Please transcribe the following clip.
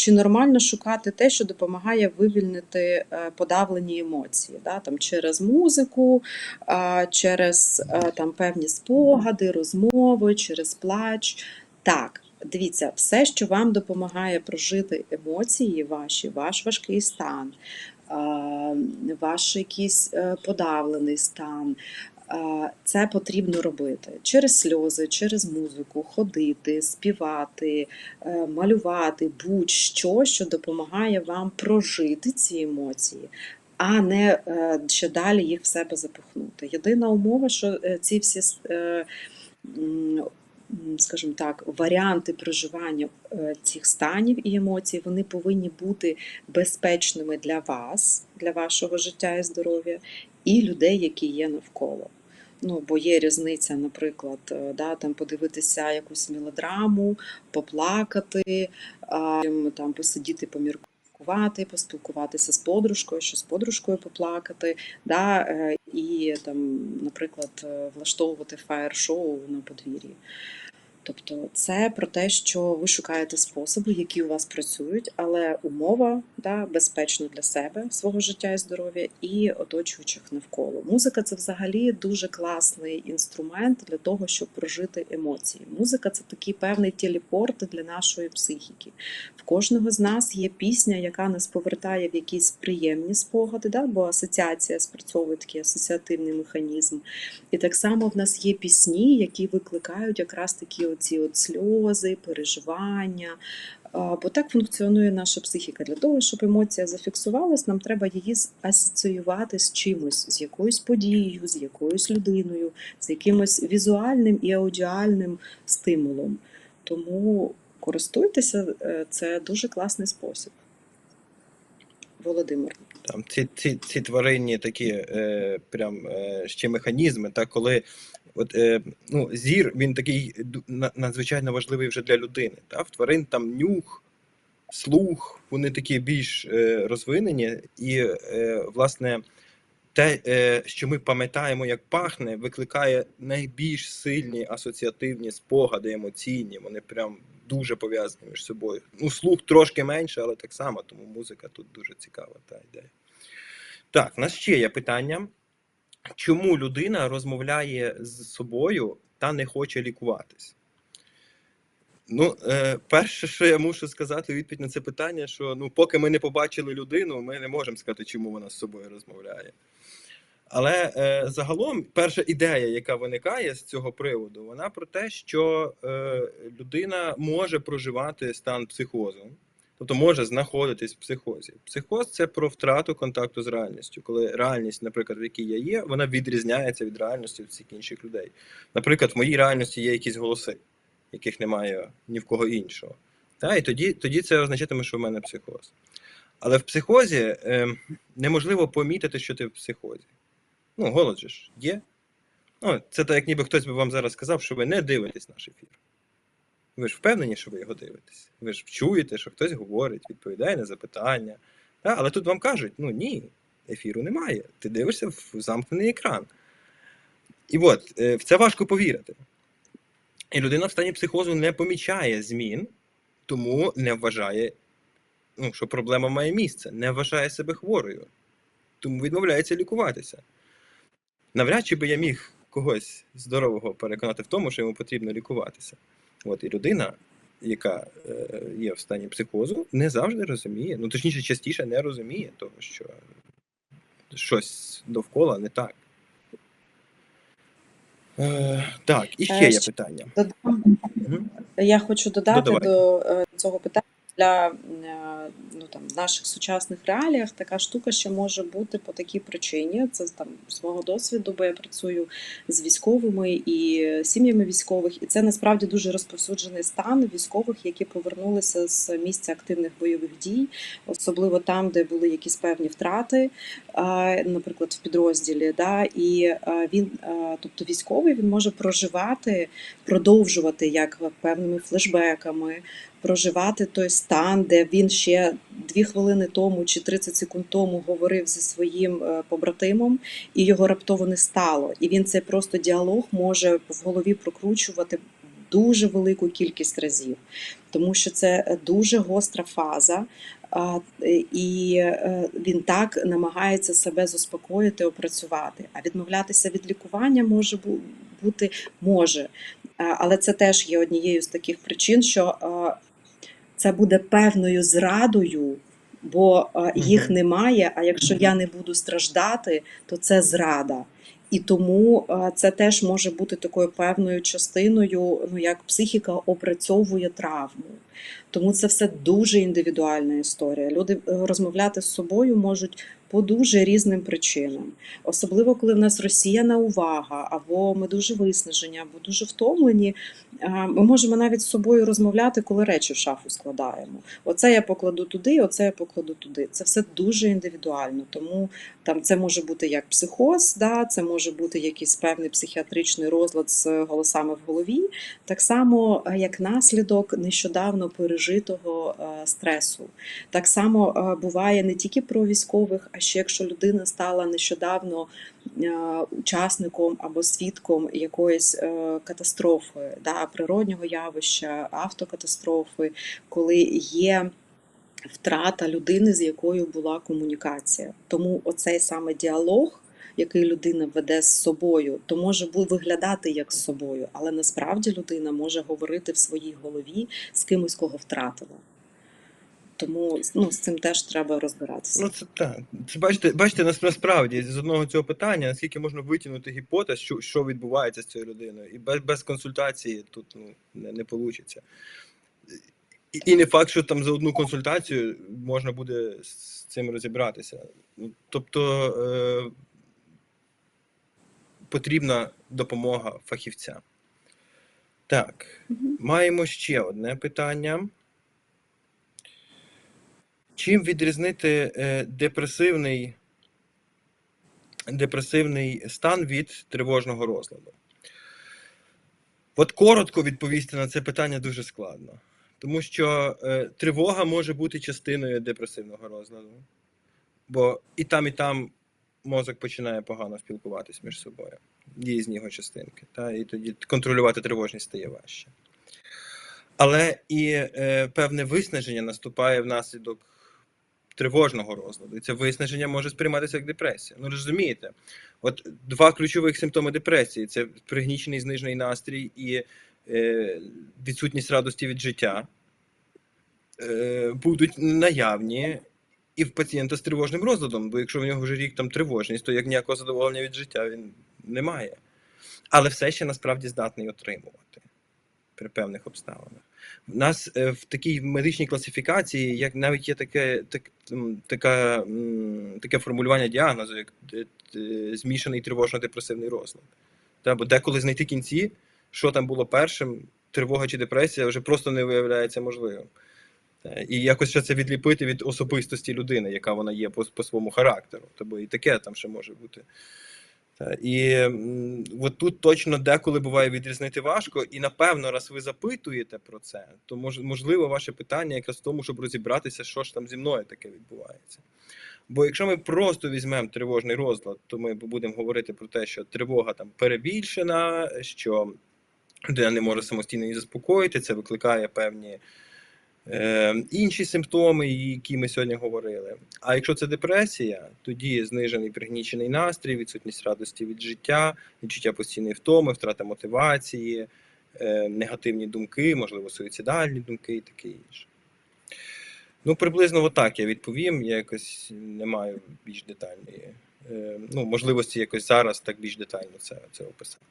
чи нормально шукати те, що допомагає вивільнити е, подавлені емоції, да, там, через музику, через е, там, певні спогади, розмови, через плач. Так, дивіться, все, що вам допомагає прожити емоції ваші, ваш важкий стан, ваш якийсь е, подавлений стан. Це потрібно робити через сльози, через музику, ходити, співати, е, малювати, будь-що, що допомагає вам прожити ці емоції, а не е, ще далі їх в себе запихнути. Єдина умова, що е, ці всі скажімо так, варіанти проживання цих станів і емоцій, вони повинні бути безпечними для вас, для вашого життя і здоров'я, і людей, які є навколо. Ну, бо є різниця, наприклад, е, да, там подивитися якусь мелодраму, поплакати, там посидіти, поміркувати, поспілкуватися з подружкою, що з подружкою поплакати, да, е, і там, наприклад, е, влаштовувати фаєр-шоу на подвір'ї. Тобто це про те, що ви шукаєте способи, які у вас працюють, але умова да, безпечна для себе, свого життя і здоров'я і оточуючих навколо. Музика це взагалі дуже класний інструмент для того, щоб прожити емоції. Музика це такий певний телепорт для нашої психіки. В кожного з нас є пісня, яка нас повертає в якісь приємні спогади, да, бо асоціація спрацьовує такий асоціативний механізм. І так само в нас є пісні, які викликають якраз такі оці от сльози, переживання. Бо так функціонує наша психіка. Для того, щоб емоція зафіксувалась, нам треба її асоціювати з чимось, з якоюсь подією, з якоюсь людиною, з якимось візуальним і аудіальним стимулом. Тому користуйтеся, е, це дуже класний спосіб. Володимир. Там ці, ці, ці тваринні такі е, прям е, ще механізми, та коли от, е, ну, зір він такий надзвичайно важливий вже для людини. Та? В тварин там нюх, слух, вони такі більш е, розвинені, і е, власне те, е, що ми пам'ятаємо, як пахне, викликає найбільш сильні асоціативні спогади емоційні. Вони прям дуже пов'язані між собою. Ну, слух трошки менше, але так само, тому музика тут дуже цікава та ідея. Так, у нас ще є питання. Чому людина розмовляє з собою та не хоче лікуватись? Ну, е, перше, що я мушу сказати відповідь на це питання, що ну, поки ми не побачили людину, ми не можемо сказати, чому вона з собою розмовляє. Але е, загалом перша ідея, яка виникає з цього приводу, вона про те, що е, людина може проживати стан психозу, тобто може знаходитись в психозі. Психоз це про втрату контакту з реальністю, коли реальність, наприклад, в якій я є, вона відрізняється від реальності всіх інших людей. Наприклад, в моїй реальності є якісь голоси, яких немає ні в кого іншого. Та, і тоді, тоді це означатиме, що в мене психоз. Але в психозі е, неможливо помітити, що ти в психозі. Ну, голод же ж є. Ну, це так, як ніби хтось би вам зараз сказав, що ви не дивитесь наш ефір. Ви ж впевнені, що ви його дивитесь. Ви ж чуєте, що хтось говорить, відповідає на запитання. Та? Але тут вам кажуть: ну ні, ефіру немає. Ти дивишся в замкнений екран. І от, е, в це важко повірити. І людина в стані психозу не помічає змін, тому не вважає, ну, що проблема має місце, не вважає себе хворою, тому відмовляється лікуватися. Навряд чи би я міг когось здорового переконати в тому, що йому потрібно лікуватися. От і людина, яка е, є в стані психозу, не завжди розуміє, ну точніше, частіше не розуміє того, що щось довкола не так. Е, так, і ще Е, є питання. Додам. Я хочу додати Додавай. до е, цього питання для е, ну, там, наших сучасних реаліях така штука ще може бути по такій причині. Це там з мого досвіду, бо я працюю з військовими і сім'ями військових, і це насправді дуже розповсюджений стан військових, які повернулися з місця активних бойових дій, особливо там, де були якісь певні втрати, е, наприклад, в підрозділі. Да, і е, він, тобто військовий, він може проживати продовжувати як певними флешбеками, проживати той стан, де він ще дві хвилини тому чи 30 секунд тому говорив зі своїм е, побратимом, і його раптово не стало. І він цей просто діалог може в голові прокручувати дуже велику кількість разів, тому що це е, дуже гостра фаза. Е, І він так намагається себе заспокоїти, опрацювати. А відмовлятися від лікування може бути може, але це теж є однією з таких причин, що це буде певною зрадою, бо їх немає. А якщо я не буду страждати, то це зрада. І тому це теж може бути такою певною частиною, ну як психіка опрацьовує травму. Тому це все дуже індивідуальна історія. Люди е, розмовляти з собою можуть по дуже різним причинам, особливо коли в нас розсіяна увага, або ми дуже виснажені, або дуже втомлені. Ми можемо навіть з собою розмовляти, коли речі в шафу складаємо. Оце я покладу туди, оце я покладу туди. Це все дуже індивідуально. Тому там це може бути як психоз, да, це може бути якийсь певний психіатричний розлад з голосами в голові, так само е, як наслідок нещодавно пережитого е, стресу. Так само е, буває не тільки про військових, а ще якщо людина стала нещодавно е, учасником або свідком якоїсь е, катастрофи, да, природнього явища, автокатастрофи, коли є втрата людини, з якою була комунікація. Тому оцей саме діалог, який людина веде з собою, то може виглядати як з собою, але насправді людина може говорити в своїй голові з кимось, кого втратила. Тому ну, з цим теж треба розбиратися. Ну, це так. Це бачите, бачите, насправді з одного цього питання, наскільки можна витягнути гіпотез, що, що відбувається з цією людиною. І без, без консультації тут ну, не, не вийде. І, і не факт, що там за одну консультацію можна буде з цим розібратися. Ну, Тобто е, потрібна допомога фахівця. Так, маємо ще одне питання. Чим відрізнити е, депресивний, депресивний стан від тривожного розладу? От коротко відповісти на це питання дуже складно. Тому що е, тривога може бути частиною депресивного розладу. Бо і там, і там мозок починає погано спілкуватись між собою. Різні його частинки. Та? І тоді контролювати тривожність стає важче. Але і е, певне виснаження наступає внаслідок тривожного розладу. І це виснаження може сприйматися як депресія. Ну розумієте, от два ключових симптоми депресії: це пригнічений знижений настрій і е, відсутність радості від життя. Е, будуть наявні і в пацієнта з тривожним розладом, бо якщо в нього вже рік там тривожність, то як ніякого задоволення від життя він не має. Але все ще насправді здатний отримувати при певних обставинах. У нас е, в такій медичній класифікації, як навіть є таке, так, така, таке формулювання діагнозу, як е, е, змішаний тривожно-депресивний розлад. Та, бо деколи знайти кінці, що там було першим, тривога чи депресія, вже просто не виявляється можливим. І якось ще це відліпити від особистості людини, яка вона є по, по своєму характеру. Тобто і таке там ще може бути. Та, І от тут точно деколи буває відрізнити важко, і напевно, раз ви запитуєте про це, то мож, можливо ваше питання якраз в тому, щоб розібратися, що ж там зі мною таке відбувається. Бо якщо ми просто візьмемо тривожний розлад, то ми будемо говорити про те, що тривога там перебільшена, що людина не може самостійно її заспокоїти, це викликає певні е, інші симптоми, які ми сьогодні говорили. А якщо це депресія, тоді знижений пригнічений настрій, відсутність радості від життя, відчуття постійної втоми, втрата мотивації, е, негативні думки, можливо, суїцидальні думки і таке інше. Ну, приблизно отак я відповім. Я якось не маю більш детальної е, ну, можливості якось зараз так більш детально це, це описати.